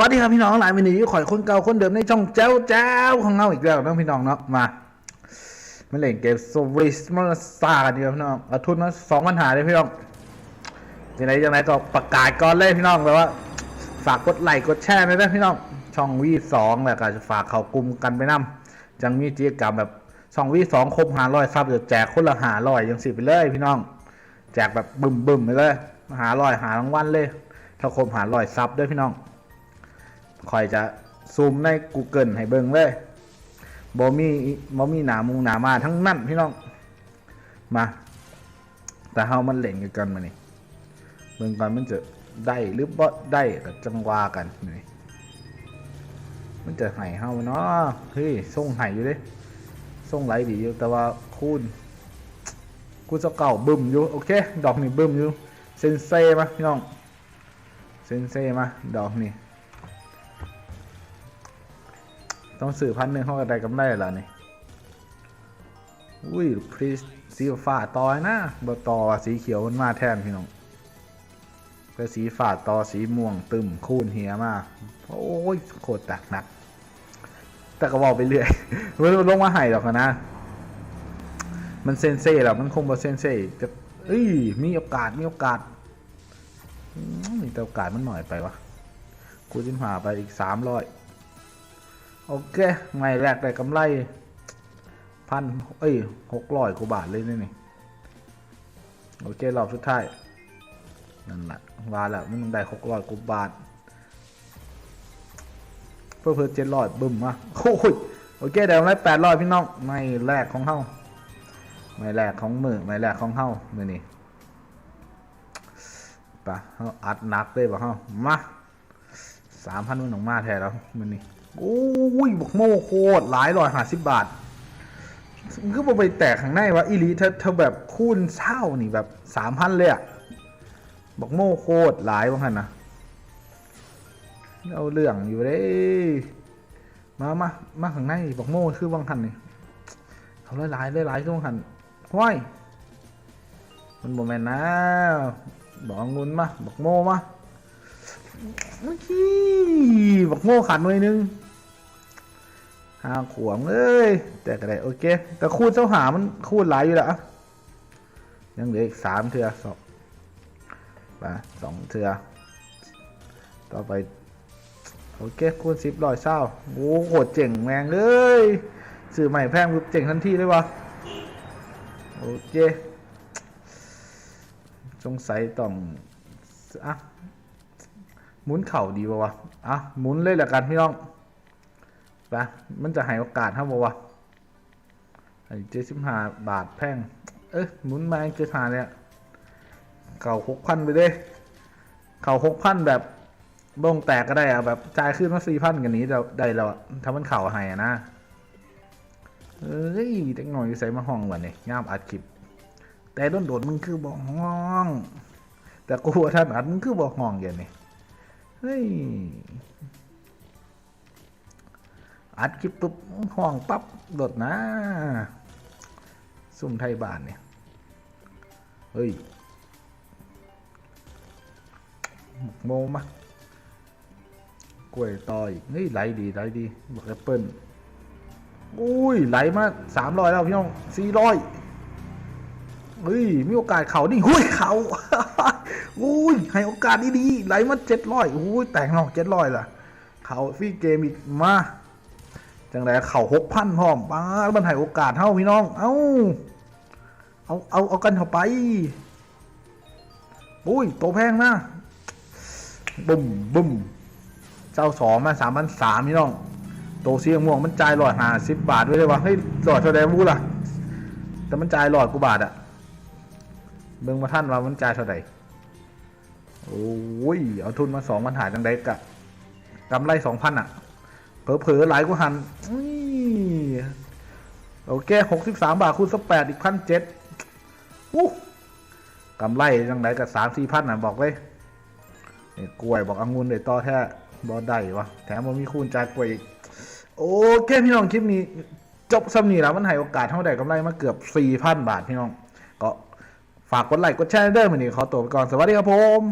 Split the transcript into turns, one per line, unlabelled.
วัสดีครับพี่น้องหลายวันนี้ข่อยคนเก่าคนเดิมในช่องแจ้วแจ้วของเราอีกแล้วนะพี่น้องเนาะมาไมาเล่นเกมโซวิสมาซากันดีกว่าพี่น้องเอาทุนมาสองปัญหาเลยพี่น้องยังไงยังไงก็ประกาศก่อนเลยพี่น้องแบบว่า ฝากกดไลค์กดแชร์ด้วยนะพี่น้องช่องวีสองแหล้วก็จะฝากเขากลุ่มกันไปนํจังมีกิจกรรมแบบช่องวีสองครบหาร้อยซับเดี๋ยวแจกคนละหาร้อยยังสิไปเลยพี่น้อง แจกแบบบึมบึมไปเลยหาร้อยหารางวัลเลย ถ้าครบหาร้อยซับด้วยพี่น้อง คอยจะซูมใน Google ให้เบิ่งเลยบ่มีบ่มีหนามุงหนามาทั้งนั้นพี่น้อง มา แต่เฮามันเล่นกันมานี่เบิ่งก่อนมันจะได้หรือบ่ได้กับจังหวากันนี่มันจะให้เฮาเนาะเฮ้ยส่งให้อยู่เด้ส่งไหลดีอยู่แต่ว่าคูณกูจะเก่าบึ้มอยู่โอเค ดอกนี่บึ้มอยู่เซนเซ่มาพี่น้องเซนเซ่มาดอกนี่ ต้องสื่อพันหนึ่งเขาก็ได้กำไรแล้วนี่อุ้ยพรีสีฟ้าต่อยนะบต่อสีเขียวมันมาแทนพี่น้องก็สีฟ้าต่อสีม่วงตึมคูนเหียมาโอ้ยโคตรตักหนัก แต่ก็บอกไปเรื่อยไม่ลงมาหายหรอกนะ มันเซนเซ่แล้วมันคงบอเซนเซ่จะเอ้ยมีโอกาสมีโอกาสมมีแต่โอกาสมันหน่อยไปวะกูจิ้มหาไปอีกสามร้อย โอเคไม่แรกได้กำไรพันเอ้ยหกร้อยกว่าบาทเลยนี่นี่โอเครอบสุดท้ายนั่นแหละว่าแล้วมันได้หกร้อยกว่าบาท เพื่อเพื่อเจ็ดร้อยบึ้มมาโอ้ยโอเคได้กำไรแปดร้อยพี่น้องไม่แรกของเฮาไม่แรกของมือไม่แรกของเฮามือนี่ปะเฮาอัดหนักเลยปะเฮามาสามพันมันออกมาแทนแล้วมือนี่ โอ้ยบอกโม่โคตรหลายร้อยห้าสิบบาทก็บอไปแตกข้างในวะอีลีเธอเธอแบบคูณเช่านี่แบบสามพันเลยอะบอกโม่โคตรหลายว่างันนะเอาเรื่องอยู่เด้มามามาข้างในบอกโม่คือวังหันนี่เขาหลายๆหลายๆคือวังหันห้อยมันโมแมนนะบอกงุนมาบอกโม่มาเมื่อกี้บอกโง่ขาดหน่วยหนึง หาขวงเอ้ยแต่ก็ได้โอเคแต่คูณเจ้าหามันคูณหลายอยู่แล้วอะยังเหลืออีกสามเทือสองไปสองเทือต่อไปโอเคคูณสิบร้อยเศร้าโอ้โหเจ๋งแมงเลยสื่อใหม่แพงปุ๊บเจ๋งทันทีเลยวะโอเคสงสัยต้องอะหมุนเข่าดีป่าวะอะหมุนเลยละกันพี่น้อง ไปมันจะให้โอกาสครับป่าวะไอ้เจ็ดสิบห้าบาทแพง เอ้ยหมุนมาเจ็ดห้าเนี่ยเข่าหกพันไปเลยเข่าหกพันแบบบ้งแตกก็ได้อะแบบจ่ายขึ้นมาสี่พันกันนี้เราได้แล้วอะถ้ามันเข่าให้อะนะเอ้ยเด็กหน่อยใส่มาห้องวันนี้ย่ามอัดคลิป แต่โดนโดดมึงคือบอกห้อง แต่กูว่าท่านอัดมึงคือบอกห้องอย่างนี้เฮ้ย อัดคลิปปุ๊บห้องปั๊บโดดนะ ซุ่มไทยบ้านเนี่ย เฮ้ยหมกโมมะกล้วยต่อยเฮ้ยไหลดีไหลดีบอกแอปเปิ้ลอุ้ยไหลมาสามร้อยแล้วพี่น้องสี่ร้อยเฮ้ยมีโอกาสเขาดิหุ้ยเขาอุ้ยให้โอกาสดีๆไหลมาเจ็ดร้อยอุ้ยแต่งนอกเจ็ดร้อยล่ะ เขาฟรีเกมอีกมา จังไรเข่าหกพันพร้อมป้าดมันให้โอกาสเท่าพี่น้อง เอาเอาเอาเอากันเข้าไปอุ้ยโตแพงนะบุ้มบุ้มเจ้าสองมาสามพันสามพี่น้อง โตเสียงม่วงมันจ่ายหลอดหาสิบบาทไว้เลยวะเฮ้ยหลอดเท่าไหร่บูล่ะ แต่มันจ่ายหลอดกูบาทอะเบิ่งมาท่านว่ามันจ่ายเท่าไหร่โอ้ยเอาทุนมาสองพันหาจังไดกะกำไรสองพันอะ เผลอๆหลายกูหันอุ้ยโอเคหกสิบสามบาทคูณสักแปดอีกพันเจ็ดอู้กำไรจังไดกับสามสี่พันอะบอกเลยนี่กล้วยบอกองุ่นเลยต่อแท้บอได้วะแถมมันมีคูณจายกล้วยอีก โอเคพี่น้องคลิปนี้ จบสำนีแล้วมันให้โอกาสเท่าใดกำไรมาเกือบสี่พันบาทพี่น้อง ก็ฝากกดไลค์กดแชร์เด้อมือนี้ขอตัวไปก่อนสวัสดีครับผม